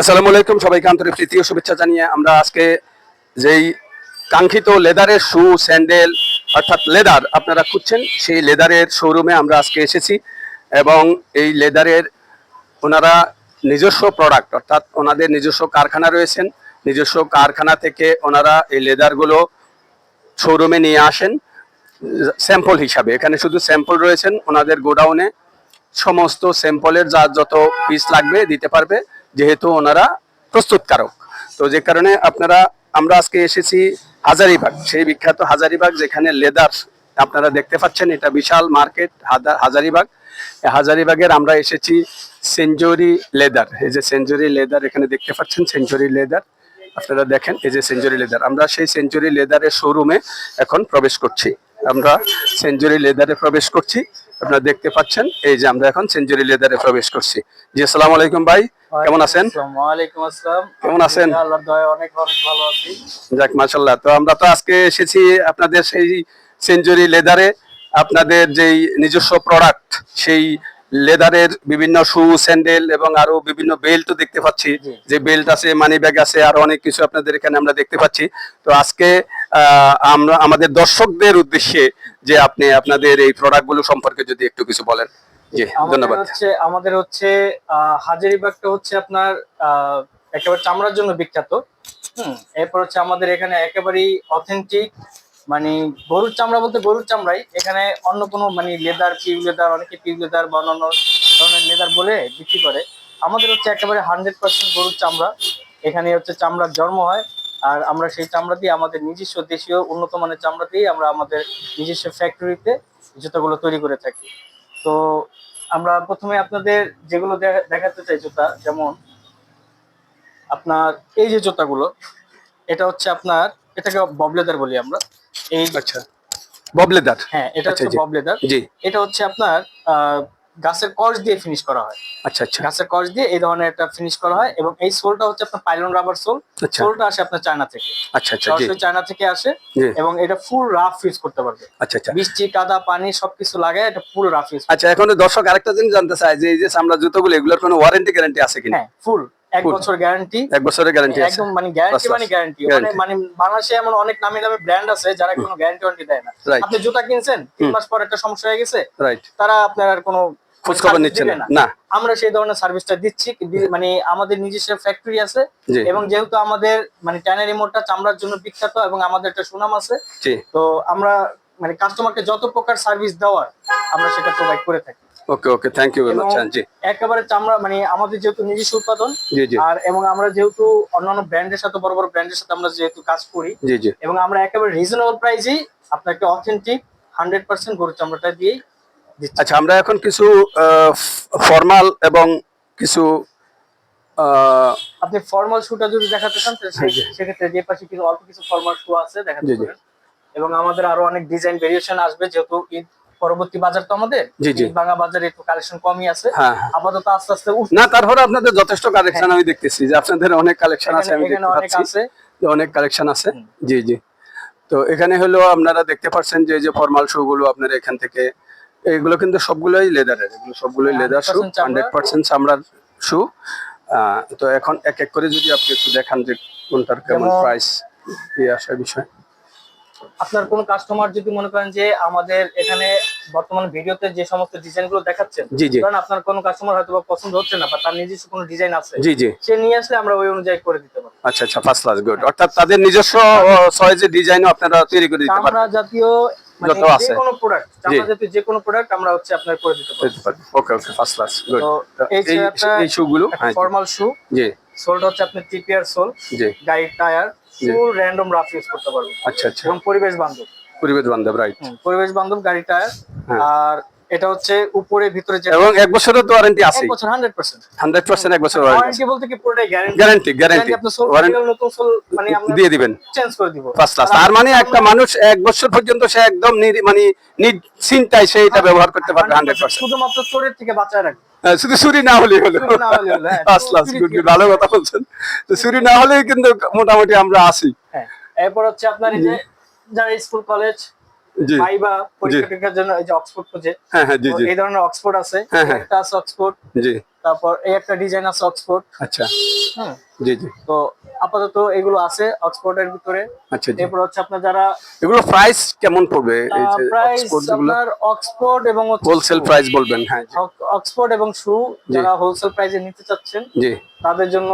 আসসালামু আলাইকুম, সবাইকে আন্তরিক তৃতীয় শুভেচ্ছা জানিয়ে আমরা আজকে যেই কাঙ্ক্ষিত লেদারের শু, স্যান্ডেল, অর্থাৎ লেদার আপনারা খুঁজছেন, সেই লেদারের শোরুমে আমরা আজকে এসেছি এবং এই লেদারের ওনারা নিজস্ব প্রোডাক্ট অর্থাৎ ওনাদের নিজস্ব কারখানা রয়েছেন, নিজস্ব কারখানা থেকে ওনারা এই লেদারগুলো শোরুমে নিয়ে আসেন, স্যাম্পল হিসাবে। এখানে শুধু স্যাম্পল রয়েছেন, ওনাদের গোডাউনে সমস্ত স্যাম্পলের যা যত পিস লাগবে দিতে পারবে। যেহেতু ওনারা প্রস্তুতকারক। তো যে কারণে আপনারা, আমরা আজকে এসেছি হাজারিবাগ, সেই বিখ্যাত হাজারিবাগ, যেখানে লেদার আপনারা দেখতে পাচ্ছেন, এটা বিশাল মার্কেট হাজারিবাগ। হাজারিবাগের আমরা এসেছি সেঞ্চুরি লেদার। এই যে সেঞ্চুরি লেদার, এখানে দেখতে পাচ্ছেন সেঞ্চুরি লেদার। আপনারা দেখেন, এই যে সেঞ্চুরি লেদার। আমরা সেই সেঞ্চুরি লেদারের শোরুমে এখন প্রবেশ করছি। আমরা সেঞ্চুরি লেদারে প্রবেশ করছি। আপনারা দেখতে পাচ্ছেন, এই যে আমরা এখন সেঞ্চুরি লেদারে প্রবেশ করছি। জি, আসসালামু আলাইকুম ভাই। কেমন আছেন? ওয়ালাইকুম আসসালাম। কেমন আছেন? আল্লাহর দয়ায় অনেক অনেক ভালো আছি। যাক মাশাল্লাহ তো আমরা তো আজকে এসেছি আপনাদের সেই সেঞ্চুরি লেদারে আপনাদের যেই নিজস্ব প্রোডাক্ট সেই লেদারের বিভিন্ন শু স্যান্ডেল এবং আরও বিভিন্ন বেল্টও দেখতে পাচ্ছি। যে বেল্ট আছে মানি ব্যাগ আছে আরও অনেক কিছু আপনাদের এখানে আমরা দেখতে পাচ্ছি। তো আজকে আহ, আমরা আমাদের দর্শকদের উদ্দেশ্যে যে আপনি আপনাদের এই প্রোডাক্টগুলো সম্পর্কে যদি একটু কিছু বলেন। জি আমাদের ধন্যবাদ। হচ্ছে আমাদের হচ্ছে আহ, হাজারিবাগটা হচ্ছে আপনার আহ, একেবারে চামড়ার জন্য বিখ্যাত। হুম এরপর হচ্ছে আমাদের এখানে একেবারেই অথেন্টিক মানে গরুর চামড়া বলতে গরুর চামড়াই। এখানে অন্য কোনো মানে লেদার পিউ লেদার অনেকে পিউ লেদার বা অন্যান্য ধরনের লেদার বলে বিক্রি করে। আমাদের হচ্ছে একেবারে হান্ড্রেড পার্সেন্ট গরুর চামড়া। এখানে হচ্ছে চামড়ার জন্ম হয়। আর আমরা সেই চামড়া দিয়ে আমাদের নিজস্ব দেশীয় উন্নত মানের চামড়া দিয়ে আমরা আমাদের নিজস্ব ফ্যাক্টরিতে জুতাগুলো তৈরি করে থাকি। তো আমরা প্রথমে আপনাদের যেগুলো দেখাতে চাই জুতা যেমন আপনার এই যে জুতাগুলো এটা হচ্ছে আপনার এটাকে ববলেদার বলি আমরা। এই আচ্ছা। ববলেদার হ্যাঁ এটা আচ্ছা, হচ্ছে ববলেদার জি। এটা হচ্ছে আপনার আহ, গাছের কষ দিয়ে ফিনিশ করা হয়। আচ্ছা আচ্ছা। গাছের কষ দিয়ে এই ধরনের একটা ফিনিশ করা হয় এবং এই সোলটা হচ্ছে আপনার পাইলন রাবার সোল সোলটা আসে আপনার চায়না থেকে। আচ্ছা আচ্ছা সরাসরি চায়না থেকে আসে এবং এটা ফুল রাফ ইউজ করতে পারবে। আচ্ছা আচ্ছা। বৃষ্টি কাদা পানি সবকিছু লাগায় এটা ফুল রাফ ইউজ আচ্ছা এখন দর্শক আরেকটা জিনিস জানতে চাই যে এই যে চামড়া জুতোগুলো এগুলোর কোনো ওয়ারেন্টি গ্যারান্টি আছে কিনা? হ্যাঁ ফুল এক বছর গ্যারান্টি এক বছরের গ্যারান্টি আছে। একদম মানে গ্যারান্টি মানে. Guarantee Guarantee. মানে বাংলাদেশে এমন অনেক নামি দামি ব্র্যান্ড আছে যারা কোনো গ্যারান্টি ওয়ারেন্টি দেয় না. আপনি জুতা কিনছেন তিন মাস পর একটা সমস্যা হয়ে গেছে। রাইট তারা আপনার আর কোনো খোঁজ খবর নিচ্ছে না। না। আমরা সেই ধরনের সার্ভিসটা দিচ্ছি মানে আমাদের নিজস্ব ফ্যাক্টরি আছে এবং যেহেতু আমাদের মানে ট্যানারি মোড়টা চামড়ার জন্য বিখ্যাত এবং আমাদের একটা সুনাম আছে তো আমরা মানে কাস্টমারকে যত প্রকার সার্ভিস দেওয়ার আমরা সেটা প্রোভাইড করে থাকি। ওকে ওকে থ্যাংক ইউ একেবারে চামড়া মানে আমাদের যেহেতু নিজস্ব উৎপাদন আর এবং আমরা যেহেতু অন্যান্য ব্র্যান্ডের সাথে বড় বড় ব্র্যান্ডের সাথে আমরা যেহেতু কাজ করি এবং আমরা একেবারে রিজনেবল প্রাইসেই আপনাকে অথেন্টিক হান্ড্রেড পার্সেন্ট গরুর চামড়াটা দিয়েই আচ্ছা আমরা এখন কিছু ফর্মাল এবং কিছু আপনি ফর্মাল শুটা যদি দেখাতে চান হ্যাঁ, সেক্ষেত্রে যে পাশে কিছু অল্প কিছু ফর্মাল শু আছে দেখাতে। পারেন। এবং আমাদের আরও অনেক ডিজাইন ভেরিয়েশন আসবে যেহেতু ঈদ পরবর্তী বাজার তো আমাদের। ভাঙা বাজারে একটু কালেকশন কমই আছে। হ্যাঁ হ্যাঁ। আপাতত আস্তে আস্তে। না তারপরে আপনাদের যথেষ্ট কালেকশন আমি দেখতেছি যে আপনাদের অনেক কালেকশন আছে আমি দেখতে অনেক পাচ্ছি। যে অনেক কালেকশন আছে। জি জি। তো এখানে হলো আপনারা দেখতে পাচ্ছেন যে এই যে ফর্মাল শু গুলো আপনারা এখান থেকে এগুলো কিন্তু সবগুলোই লেদারের এগুলো সবগুলোই লেদার শু 100% হান্ড্রেড পার্সেন্ট চামড়ার শু তো এখন এক এক করে যদি আপনি একটু দেখান যে কোনটার কেমন প্রাইস এই আসার বিষয়। আপনার কোন কাস্টমার যদি মনে করেন যে আমাদের এখানে বর্তমান ভিডিওতে যে সমস্ত ডিজাইনগুলো দেখাচ্ছেন কারণ আপনার কোন কাস্টমার হয়তো পছন্দ হচ্ছে না বা তার নিজস্ব কোনো ডিজাইন আছে জি জি। সে নিয়ে আসলে আমরা ওই অনুযায়ী করে দিতে পারব আচ্ছা আচ্ছা ফার্স্ট ক্লাস গুড অর্থাৎ তাদের নিজস্ব চয়েসের ডিজাইনও আপনারা তৈরি করে দিতে চামড়া পারবেন। জাতীয় যত আছে। কোনো প্রোডাক্ট চামড়া জাতীয় যে কোনো প্রোডাক্ট আমরা হচ্ছে আপনার করে দিতে পারি okay okay first class good এই এই শু গুলো ফর্মাল শু জি। সোলটা হচ্ছে আপনি টিপিআর সোল জি। Guide tyre full random rough use করতে পারবেন আচ্ছা আচ্ছা। এবং পরিবেশ বান্ধব। পরিবেশ বান্ধব রাইট পরিবেশ বান্ধব গাড়ি টায়ার হ্যাঁ। আর এটা হচ্ছে উপরে ভিতরে যে এবং এক বছরের তো ওয়ারেন্টি আছে এক বছর হান্ড্রেড পার্সেন্ট হান্ড্রেড পার্সেন্ট এক বছর ওয়ারেন্টি ওয়ারেন্টি বলতে কি পুরোটাই গ্যারান্টি গ্যারান্টি গ্যারান্টি নতুন সোল মানে আমরা দিয়ে দিবেন। চেঞ্জ করে দিব। ফার্স্ট ক্লাস তার মানে একটা মানুষ এক বছর পর্যন্ত সে একদম মানে চিন্তায় সে এটা ব্যবহার করতে পারবে হান্ড্রেড পার্সেন্ট শুধুমাত্র চোরের থেকে বাঁচায় রাখবে। শুধু চুরি না হলেই হলো। হ্যাঁ। ফার্স্ট ক্লাস গুড গুড ভালো কথা বলছেন। তো চুরি না হলেই কিন্তু মোটামুটি আমরা আসি। হ্যাঁ। এরপর হচ্ছে আপনার এই যে যারা স্কুল কলেজ পরীক্ষা জন্য এই যে অক্সফোর্ড খুঁজে। জি তো জি। এই ধরনের অক্সফোর্ড আছে। একটা আছে অক্সফোর্ড জি। তারপর এই একটা ডিজাইন আছে অক্সফোর্ড আচ্ছা। হ্যাঁ জি জি। তো আপাতত এগুলো আছে অক্সফোর্ডের ভিতরে। আচ্ছা এরপর হচ্ছে আপনার যারা এগুলো প্রাইস কেমন পড়বে? এই যে অক্সফোর্ড আপনার অক্সফোর্ড এবং হোলসেল প্রাইস বলবেন হ্যাঁ অক্সফোর্ড এবং শু যারা হোলসেল প্রাইসে নিতে চাচ্ছেন জি। তাদের জন্য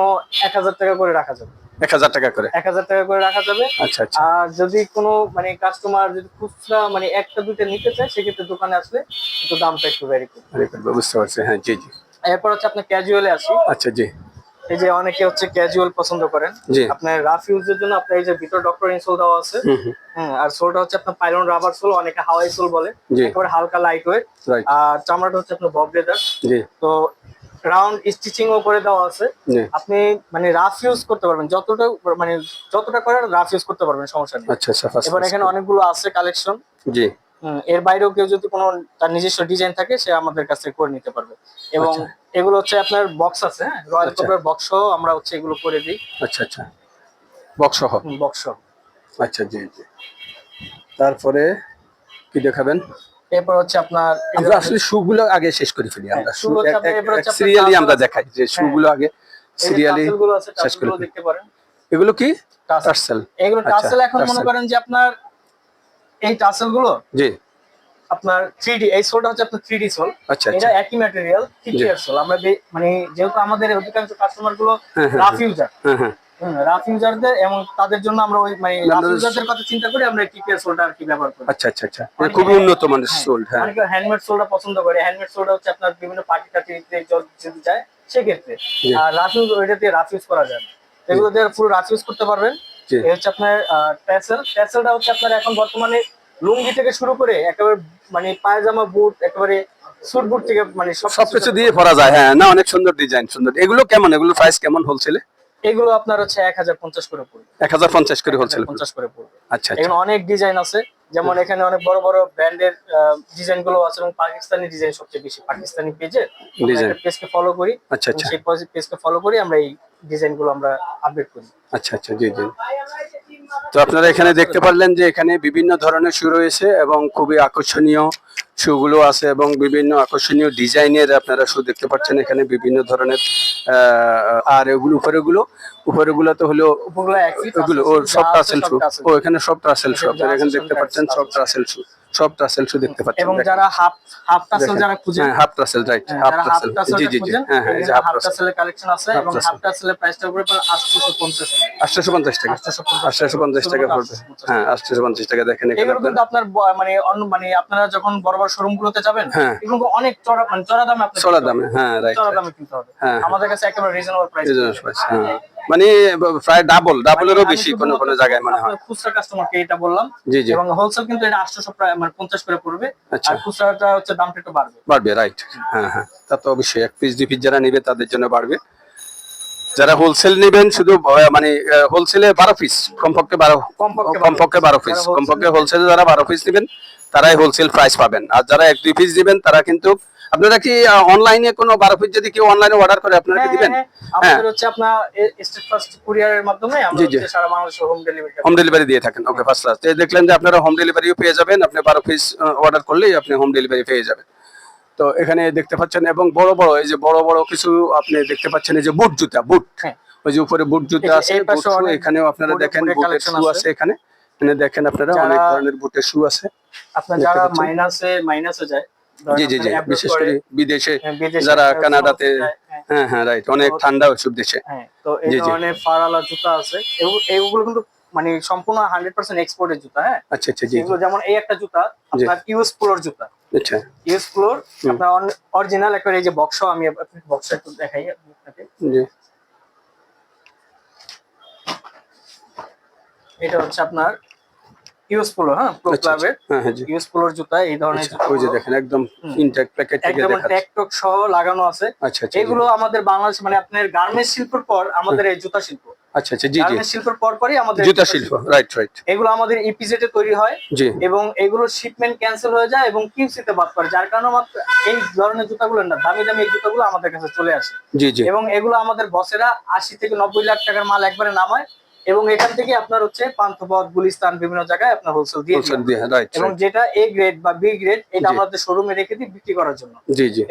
এক হাজার টাকা করে রাখা যাবে। এক হাজার টাকা করে। এক হাজার টাকা করে রাখা যাবে। আচ্ছা আচ্ছা। আর যদি কোনো মানে কাস্টমার যদি খুচরা মানে একটা দুইটা নিতে চায় সেক্ষেত্রে দোকানে আসলে একটু দামটা একটু ভ্যারি করবে। বুঝতে পারছি। হ্যাঁ জি জি। এরপর হচ্ছে আপনার ক্যাজুয়ালে আসি। আচ্ছা জি। এই যে অনেকে হচ্ছে ক্যাজুয়াল পছন্দ করেন। আপনার রাফ ইউজের জন্য আপনার এই যে ভিতর ডক্টর ইনসোল দেওয়া আছে। হ্যাঁ আর সোলটা হচ্ছে আপনার পাইলন রাবার সোল অনেকে হাওয়াই সোল বলে। একেবারে হালকা লাইট ওয়েট আর চামড়াটা হচ্ছে আপনার বব লেদার তো রাউন্ড স্টিচিং ও করে দেওয়া আছে। আপনি মানে রাফ ইউজ করতে পারবেন। যতটা মানে যতটা করেন রাফ ইউজ করতে পারবেন সমস্যা নেই। আচ্ছা আচ্ছা এবার এখানে অনেকগুলো আছে কালেকশন জি। এর বাইরেও কেউ যদি কোনো তার নিজস্ব ডিজাইন থাকে সে আমাদের কাছ থেকে করে নিতে পারবে। এবং আচ্ছা। এগুলো হচ্ছে আপনার বক্স আছে রয়্যাল আচ্ছা। বক্স সহ আমরা হচ্ছে এগুলো করে দিই। আচ্ছা আচ্ছা। বক্স সহ? বক্স সহ। আচ্ছা জি জি। তারপরে কি দেখাবেন? এরপর হচ্ছে আপনার আমরা আসলে শুগুলো আগে শেষ করে ফেলি আমরা হ্যাঁ, সিরিয়ালি আমরা দেখাই যে শুগুলো আগে সিরিয়ালি শেষ করে দেখতে পারেন। এগুলো কি। টার্সেল এগুলো আচ্ছা, টাসেল এখন মনে করেন যে আপনার এই টাসেলগুলো জি। আপনার থ্রি ডি এই সোলটা হচ্ছে আপনার থ্রি ডি সোল আচ্ছা এটা আচ্ছা একই ম্যাটেরিয়াল থ্রি জি। সোল আমরা মানে যেহেতু আমাদের অধিকাংশ কাস্টমারগুলো হ্যাঁ, হ্যাঁ, রাফ ইউজার হ্যাঁ হ্যাঁ। রাফ ইউজারদের এবং তাদের জন্য আমরা ওই মানে রাফ আপনাদের- ইউজারদের কথা চিন্তা করে আমরা সোলটা আর কি ব্যবহার করি। আচ্ছা আচ্ছা আচ্ছা। খুবই উন্নত মানের সোল্ড হ্যাঁ। অনেকে হ্যান্ডমেড সোলটা পছন্দ করে। হ্যান্ডমেড সোলটা হচ্ছে আপনার বিভিন্ন পার্টি যদি যায় সেক্ষেত্রে। আর রাফ ইউজ ওইটা দিয়ে রাফ ইউজ করা যায় এগুলো দিয়ে পুরো রাফ ইউজ করতে পারবেন। এই হচ্ছে আপনার ট্যাসেল ট্যাসেলটা হচ্ছে আপনার এখন বর্তমানে লুঙ্গি থেকে শুরু করে একেবারে মানে পায়জামা বুট একেবারে স্যুট বুট থেকে মানে সব সবকিছু দিয়ে পরা যায় হ্যাঁ। না অনেক সুন্দর ডিজাইন সুন্দর। এগুলো কেমন? এগুলো প্রাইস কেমন হোলসেলে এগুলো আপনার হচ্ছে এক হাজার পঞ্চাশ করে পড়বে। এক হাজার পঞ্চাশ করে হোলসেল পঞ্চাশ করে পড়বে। আচ্ছা আচ্ছা। এখানে অনেক ডিজাইন আছে যেমন এখানে অনেক বড় বড় ব্র্যান্ডের ডিজাইনগুলো আছে এবং পাকিস্তানি ডিজাইন সবচেয়ে বেশি। পাকিস্তানি পেজে Design। পেজকে ফলো করি আচ্ছা আচ্ছা। সেই পেজকে ফলো করি আমরা এই ডিজাইনগুলো আমরা আপডেট করি। আচ্ছা আচ্ছা জি জি। তো আপনারা এখানে দেখতে পারলেন যে এখানে বিভিন্ন ধরনের শু রয়েছে এবং খুবই আকর্ষণীয় শুগুলো আছে এবং বিভিন্ন আকর্ষণীয় ডিজাইনের আপনারা শু দেখতে পাচ্ছেন এখানে বিভিন্ন ধরনের আহ, আর এগুলো উপরেগুলো উপরেগুলো তো হলো ওগুলো সব ট্রাসেল শু। ও এখানে সব ট্রাসেল শু আপনারা এখানে দেখতে পাচ্ছেন সব ট্রাসেল শু। সব টাসেল শু দেখতে পাচ্ছেন এবং যারা হাফ হাফ টাসেল যারা খুঁজেন হ্যাঁ হাফ টাসেল রাইট হ্যাঁ, হাফ টাসেল জি জি জি। হ্যাঁ হ্যাঁ হাফ টাসেলের কালেকশন আছে এবং হাফ টাসেলের প্রাইসটা পড়বে আটশোশো পঞ্চাশ। আটশোশো পঞ্চাশ টাকা। 850 আটশোশো টাকা। পড়বে। হ্যাঁ আটশোশো পঞ্চাশ টাকা দেখেন এখানে এগুলো কিন্তু আপনার। মানে অন্য মানে আপনারা যখন বড় বড় শোরুম গুলোতে যাবেন হ্যাঁ। এগুলো অনেক চড়া মানে চড়া দামে আপনার চড়া দামে হ্যাঁ রাইট চড়া দামে কিনতে হবে। হ্যাঁ। আমাদের কাছে একেবারে রিজনেবল প্রাইস Business price, হ্যাঁ। মানে প্রায় ডাবল ডাবলেরও বেশি কোনো কোনো জায়গায় মনে হয়। খুচরা কাস্টমারকে এটা বললাম। জি জি। এবং হোলসেল কিন্তু এটা আটশোশো প্রায় মানে পঞ্চাশ করে পড়বে। আচ্ছা। আর খুচরাটা হচ্ছে দামটা একটু বাড়বে। বাড়বে রাইট হ্যাঁ হ্যাঁ। তা তো অবশ্যই এক পিস দুই পিস যারা নিবে তাদের জন্য বাড়বে। যারা হোলসেল নেবেন শুধু মানে হোলসেলে বারো পিস কমপক্ষে বারো কমপক্ষে কমপক্ষে বারো পিস কমপক্ষে হোলসেলে যারা বারো পিস নেবেন তারাই হোলসেল প্রাইস পাবেন। আর যারা এক দুই পিস দিবেন তারা কিন্তু আপনারা কি অনলাইনে কোনো বারো পিস যদি কেউ অনলাইনে অর্ডার করে আপনারা কি হ্যাঁ, দিবেন। আমাদের হচ্ছে আপনার স্টেট ফার্স্ট কুরিয়ারের মাধ্যমে আমরা জি, জি। হচ্ছে সারা বাংলাদেশে হোম ডেলিভারি হোম ডেলিভারি দিয়ে থাকেন ওকে ফার্স্ট ক্লাস দেখলেন যে আপনারা হোম ডেলিভারিও পেয়ে যাবেন আপনি বারো পিস অর্ডার করলেই আপনি হোম ডেলিভারি পেয়ে যাবেন তো এখানে দেখতে পাচ্ছেন এবং বড় বড় এই যে বড় বড় কিছু আপনি দেখতে পাচ্ছেন এই যে বুট জুতা বুট হ্যাঁ। ওই যে উপরে বুট জুতা আছে এখানেও আপনারা দেখেন বুটের বুটের শু আছে। এখানে এখানে দেখেন আপনারা অনেক ধরনের বুটের শু আছে আপনার যারা? মাইনাসে মাইনাসে যায় জি জি জি বিশেষ করে, করে বিদেশে হ্যাঁ, যারা কানাডাতে হ্যাঁ, হ্যাঁ হ্যাঁ রাইট অনেক ঠান্ডা ওইসব দেশে। হ্যাঁ তো এই। ধরনের ফারালা জুতা আছে এগুলো কিন্তু মানে সম্পূর্ণ হান্ড্রেড পার্সেন্ট এক্সপোর্টের জুতা হ্যাঁ? আচ্ছা আচ্ছা যেমন এই একটা জুতা আপনার ইউএস ফ্লোর জুতা। আচ্ছা। ইউএস ফ্লোর আপনার অরিজিনাল একটা এই যে বক্স আমি বক্সটা একটু দেখাই আপনাকে। জি। এটা হচ্ছে আপনার ফ্লোর হ্যাঁ? প্রো ক্লাবের হ্যাঁ হ্যাঁ জুতা এই ধরনের আচ্ছা, ওই যে দেখেন একদম ইনটেক্ট প্যাকেট থেকে একদম ট্যাকটক সহ লাগানো আছে। আচ্ছা আচ্ছা এগুলো আমাদের বাংলাদেশ মানে আপনার গার্মেন্টস শিল্পের পর আমাদের এই জুতা শিল্প। আচ্ছা আচ্ছা জি জি। শিল্পের পর পরই আমাদের জুতা শিল্প রাইট রাইট এগুলো আমাদের ইপিজেটে তৈরি হয় এবং এগুলো শিপমেন্ট ক্যান্সেল হয়ে যায় এবং কিউসিতে বাদ পড়ে যার কারণে মাত্র এই ধরনের জুতাগুলো না দামি দামি এই জুতাগুলো আমাদের কাছে চলে আসে। জি জি। এবং এগুলো আমাদের বসেরা আশি থেকে নব্বই লাখ টাকার মাল একবারে নামায়। এবং এখান থেকে আপনার হচ্ছে পান্থপথ গুলিস্তান বিভিন্ন জায়গায় আপনার হোলসেল দিয়ে এবং যেটা এ গ্রেড বা বি গ্রেড এটা। আমাদের শোরুমে রেখে দিই বিক্রি করার জন্য।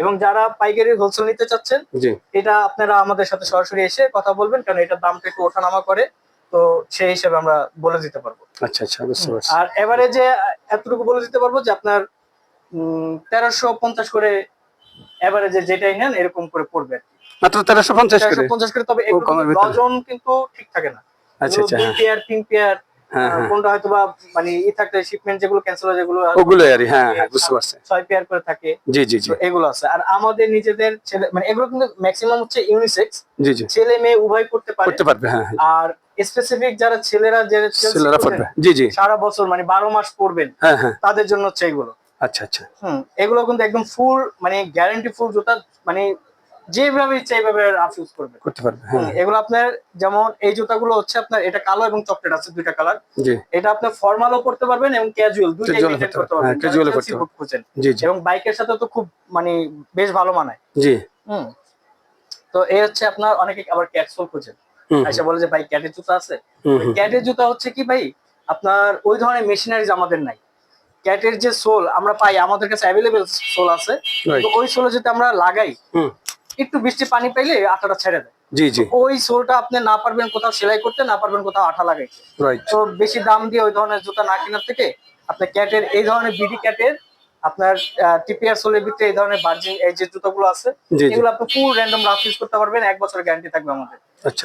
এবং যারা পাইকারি হোলসেল নিতে চাচ্ছেন এটা আপনারা আমাদের সাথে সরাসরি এসে কথা বলবেন কারণ এটার দামটা একটু ওঠানামা করে তো সেই হিসেবে আমরা বলে দিতে পারব। আচ্ছা আচ্ছা বুঝতে পারছি। আর এভারেজে এতটুকু বলে দিতে পারব যে আপনার তেরোশো পঞ্চাশ করে এভারেজে যেটাই নেন এরকম করে পড়বে মাত্র তেরোশো পঞ্চাশ তেরোশো পঞ্চাশ করে তবে ডজন কিন্তু ঠিক থাকে না। আচ্ছা আচ্ছা দুই পেয়ার তিন পেয়ার কোনটা হয়তো বা মানে ই থাকলে শিপমেন্ট যেগুলো ক্যান্সেল হয় যেগুলো ওগুলো আর হ্যাঁ হ্যাঁ বুঝতে পারছি। ছয় পেয়ার করে থাকে। জি জি জি। এগুলো আছে। আর আমাদের নিজেদের ছেলে মানে এগুলো কিন্তু ম্যাক্সিমাম হচ্ছে ইউনিসেক্স জি জি। ছেলে মেয়ে উভয় করতে পারে। করতে পারবে হ্যাঁ আর স্পেসিফিক যারা ছেলেরা জি জি। সারা বছর মানে বারো মাস পড়বেন হ্যাঁ হ্যাঁ। তাদের জন্য হচ্ছে এগুলো। আচ্ছা আচ্ছা। হুম এগুলো কিন্তু একদম ফুল মানে গ্যারান্টি ফুল জুতা মানে যেভাবে ইচ্ছা এইভাবে ইউজ করবেন। করতে পারবে হ্যাঁ। এগুলো আপনার যেমন এই জুতাগুলো হচ্ছে আপনার এটা কালো এবং চকলেট আছে দুইটা কালার এটা আপনি ফর্মালও পড়তে পারবেন এবং ক্যাজুয়াল দুইটাই করতে পারবেন, যারা করতে Chelsea জি জি। এবং বাইকের সাথে তো খুব মানে বেশ ভালো মানায়। জি। হুম তো এই হচ্ছে আপনার অনেকে আবার ক্যাটসোল খুঁজেন। আচ্ছা বলে যে ভাই ক্যাটের জুতা আছে? ক্যাটের জুতা হচ্ছে কি ভাই আপনার ওই ধরনের মেশিনারিজ আমাদের নাই। ক্যাটের যে সোল আমরা পাই আমাদের কাছে অ্যাভেলেবেল সোল আছে। তো ওই সোলে যদি আমরা লাগাই হুম। একটু বৃষ্টি পানি পাইলে আঠাটা ছেড়ে দেয়। জি জি। ওই সোলটা আপনি না পারবেন কোথাও সেলাই করতে না পারবেন কোথাও আঠা লাগাইতে। তো বেশি দাম দিয়ে ওই ধরনের জুতা না কেনার থেকে আপনার ক্যাটের এই ধরনের বিডি ক্যাটের আপনার টিপিআর সোলের ভিতরে এই ধরনের ভার্জিন এই যে জুতোগুলো আছে। এগুলো আপনি ফুল র্যান্ডম রাফ ইউজ করতে পারবেন এক বছরের গ্যারান্টি থাকবে আমাদের।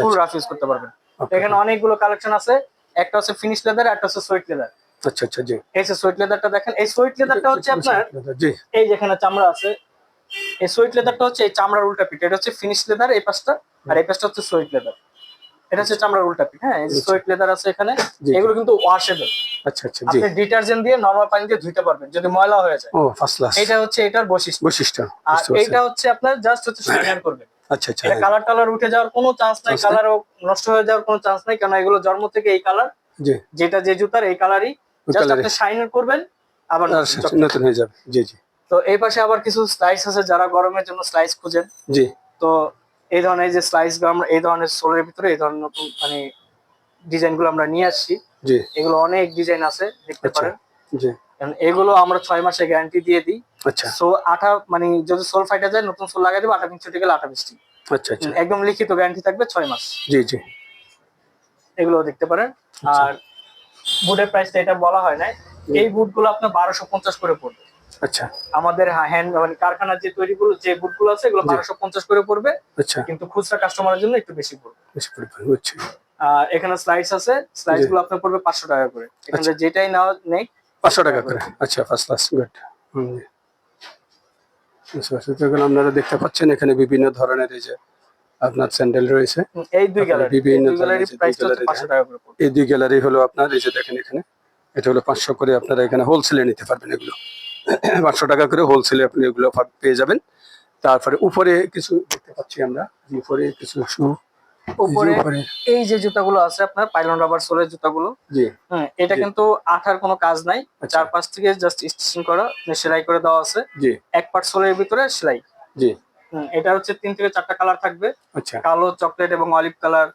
ফুল রাফ ইউজ করতে পারবেন। এখানে অনেকগুলো কালেকশন আছে একটা হচ্ছে ফিনিশ লেদার একটা হচ্ছে সোয়েট লেদার আচ্ছা আচ্ছা জি। এই সোয়েট লেদারটা দেখেন এই সোয়েট লেদারটা হচ্ছে আপনার এই যেখানে চামড়া আছে এই সোয়েট লেদারটা হচ্ছে এই চামড়ার উল্টা পিঠ এটা হচ্ছে ফিনিশ লেদার এই পাশটা আর এই পাশটা হচ্ছে সোয়েট লেদার। এটা হচ্ছে চামড়ার উল্টা পিঠ হ্যাঁ এই। সোয়েট লেদার আছে এখানে এগুলো কিন্তু ওয়াশেবল আচ্ছা আচ্ছা জি। আপনি ডিটারজেন্ট দিয়ে নরমাল পানি দিয়ে ধুইতে পারবেন যদি ময়লা হয়ে যায়। ও ফার্স্ট ক্লাস এটা হচ্ছে এটার বৈশিষ্ট্য। বৈশিষ্ট্য আর এটা হচ্ছে আপনার জাস্ট হচ্ছে শাইনার করবে আচ্ছা আচ্ছা এটা হ্যাঁ। কালার উঠে যাওয়ার কোনো চান্স নাই কালার নষ্ট হয়ে যাওয়ার কোনো চান্স নাই কারণ এগুলো জন্ম থেকে এই কালার জি। যেটা যে জুতার এই কালারই জাস্ট আপনি শাইনার করবেন আবার নতুন হয়ে যাবে। জি জি। তো এই পাশে আবার কিছু স্লাইস আছে যারা গরমের জন্য স্লাইস খুঁজেন। জি। তো এই ধরনের যে স্লাইসগুলো আমরা এই ধরনের সোলের ভিতরে এই ধরনের নতুন মানে ডিজাইনগুলো আমরা নিয়ে আসছি। জি। এগুলো অনেক ডিজাইন আছে দেখতে আচ্ছা। পারেন। জি। এগুলো আমরা ছয় মাসে গ্যারান্টি দিয়ে দিই। আচ্ছা। সো আঠা মানে যদি সোল ফাইটা যায় নতুন সোল লাগাই দেবো আঠা পিন ছুটে গেলে আঠা বৃষ্টি আচ্ছা আচ্ছা। একদম লিখিত গ্যারান্টি থাকবে ছয় মাস। জি জি। এগুলো দেখতে পারেন। আচ্ছা। আর বুটের প্রাইসটা এটা বলা হয় না এই বুটগুলো আপনার বারোশো পঞ্চাশ করে পড়বে। আচ্ছা। আমাদের হ্যান্ড মানে কারখানার যে তৈরিগুলো যে বুটগুলো আছে এগুলো বারোশো পঞ্চাশ করে পড়বে। আচ্ছা। কিন্তু খুচরা কাস্টমারের জন্য একটু বেশি পড়বে। বেশি পরিমাণ বুঝছি। আর এখানে স্লাইস আছে স্লাইসগুলো আপনার পড়বে পাঁচশো টাকা করে। এখানে আচ্ছা। যেটাই নেওয়া নেই পাঁচশো টাকা করে। আচ্ছা ফার্স্ট ক্লাস গুড আপনারা দেখতে পাচ্ছেন এখানে বিভিন্ন ধরনের এই যে আপনার স্যান্ডেল রয়েছে। এই দুই গ্যালারি বিভিন্ন এই দুই গ্যালারি হলো আপনার এই যে দেখেন এখানে এটা হলো পাঁচশো করে আপনারা এখানে হোলসেলে নিতে পারবেন এগুলো। পাঁচশো টাকা করে হোলসেলে আপনি এগুলো পেয়ে যাবেন। তারপরে উপরে কিছু দেখতে পাচ্ছি আমরা। উপরে কিছু শু উপরে এই যে জুতাগুলো আছে আপনার পাইলন রাবার সোলের জুতাগুলো জি। হুম এটা কিন্তু আঠার কোনো কাজ নাই। আচ্ছা। চার পাঁচ থেকে জাস্ট স্টিচিং করা মানে সেলাই করে দেওয়া আছে। জি। এক পার্ট সোলের ভিতরে সেলাই। জি। এটা হচ্ছে তিন থেকে চারটা কালার থাকবে। আচ্ছা। কালো চকলেট এবং অলিভ কালার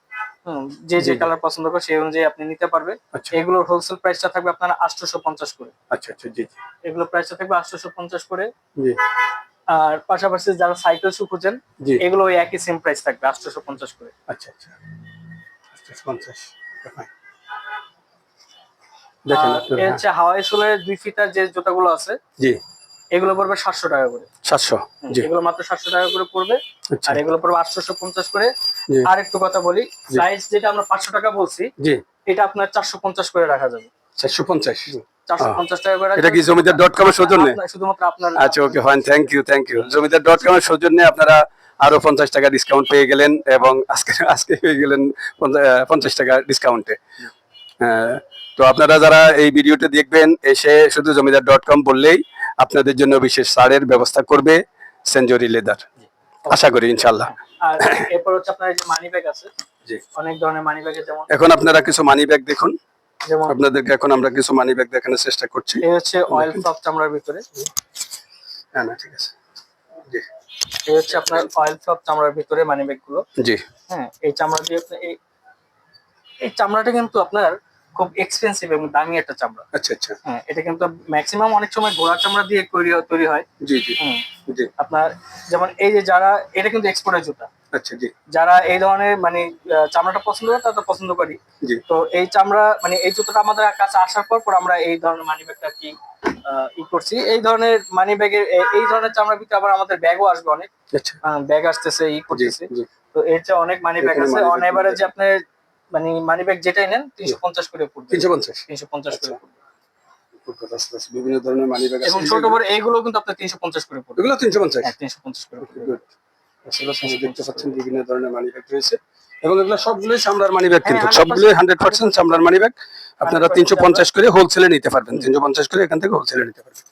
যে যে কালার পছন্দ করে সেই অনুযায়ী আপনি নিতে পারবে। আচ্ছা। এগুলোর হোলসেল প্রাইসটা থাকবে আপনার আটশোশো পঞ্চাশ করে। আচ্ছা আচ্ছা জি জি। এগুলোর প্রাইসটা থাকবে আটশোশো পঞ্চাশ করে। জি। আর পাশাপাশি যারা সাইকেল শু খুঁজেন এগুলো ওই একই সেম প্রাইস থাকবে আটশোশো পঞ্চাশ করে। আচ্ছা আচ্ছা। পঞ্চাশ. দেখেন। হচ্ছে হাওয়াই সোলের দুই ফিটার যে জুতাগুলো আছে জি। এগুলো পড়বে সাতশো টাকা করে। সাতশো হুম, এগুলো মাত্র সাতশো টাকা করে পড়বে। আচ্ছা। আর এগুলো পড়বে আটশোশো পঞ্চাশ করে। আর একটু কথা বলি সাইজ যেটা আমরা পাঁচশো টাকা বলছি এটা আপনার চারশো পঞ্চাশ করে রাখা যাবে। চারশো পঞ্চাশ। চারশো পঞ্চাশ টাকা করে এটা কি জমিদার ডট কমের সৌজন্যে? শুধুমাত্র আপনার আচ্ছা okay fine thank you thank you Zamindar dot কমের সৌজন্যে আপনারা আরও পঞ্চাশ টাকা ডিসকাউন্ট পেয়ে গেলেন এবং আজকে আজকে পেয়ে গেলেন পঞ্চাশ টাকা ডিসকাউন্টে তো আপনারা যারা এই ভিডিওটা দেখবেন এসে শুধু জমিদার ডট কম বললেই আপনাদের জন্য বিশেষ সারের ব্যবস্থা করবে সেঞ্জুরি লেদার। আশা করি ইনশাল্লাহ এরপর হচ্ছে আপনার যে মানি ব্যাগ আছে জি। অনেক ধরনের মানি ব্যাগে যেমন এখন আপনারা কিছু মানি ব্যাগ দেখুন। যেমন আপনাদেরকে এখন আমরা কিছু মানি ব্যাগ দেখানোর চেষ্টা করছি। এই হচ্ছে অয়েল ফ্লপ চামড়ার ভিতরে। হ্যাঁ না ঠিক আছে। জি। এই হচ্ছে আপনার অয়েল ফ্লপ চামড়ার ভিতরে মানি ব্যাগগুলো। জি। হ্যাঁ এই চামড়া দিয়ে আপনি এই এই চামড়াটা কিন্তু আপনার খুব এক্সপেন্সিভ এবং দামি একটা চামড়া। আচ্ছা আচ্ছা। হ্যাঁ এটা কিন্তু ম্যাক্সিমাম অনেক সময় ঘোড়ার চামড়া দিয়ে তৈরি তৈরি হয়। জি জি। জি। আপনার যেমন এই যে যারা এটা কিন্তু এক্সপোর্টের জুতা। আচ্ছা জি। যারা এই ধরনের মানে চামড়াটা পছন্দ করে তারা পছন্দ করি। জি। তো এই চামড়া মানে এই জুতোটা আমাদের কাছে আসার পর পর আমরা এই ধরনের মানি ব্যাগটা কি ই করছি। এই ধরনের মানি ব্যাগের এই ধরনের চামড়ার ভিতরে আবার আমাদের ব্যাগও আসবে অনেক। আচ্ছা। ব্যাগ আসতেছে ই করতেছে। তো এর চেয়ে অনেক মানি ব্যাগ আছে। অন এভারেজ আপনার মানে মানি ব্যাগ যেটাই নেন তিনশো পঞ্চাশ করে পড়বে তিনশো পঞ্চাশ। তিনশো পঞ্চাশ করে আচ্ছা। পড়বে। বিভিন্ন ধরনের মানি ব্যাগ এবং ছোট বড় এইগুলো কিন্তু আপনার তিনশো পঞ্চাশ করে পড়বে এগুলো তিনশো পঞ্চাশ। হ্যাঁ তিনশো পঞ্চাশ করে পড়বে আসলে আপনারা দেখতে পাচ্ছেন বিভিন্ন ধরনের মানি ব্যাগ রয়েছে। এবং এগুলো সবগুলোই চামড়ার মানি ব্যাগ কিন্তু। 100% সবগুলোই হান্ড্রেড পার্সেন্ট চামড়ার মানি ব্যাগ আপনারা তিনশো পঞ্চাশ করে হোলসেলে নিতে পারবেন। তিনশো পঞ্চাশ করে এখান থেকে হোলসেলে নিতে পারবেন।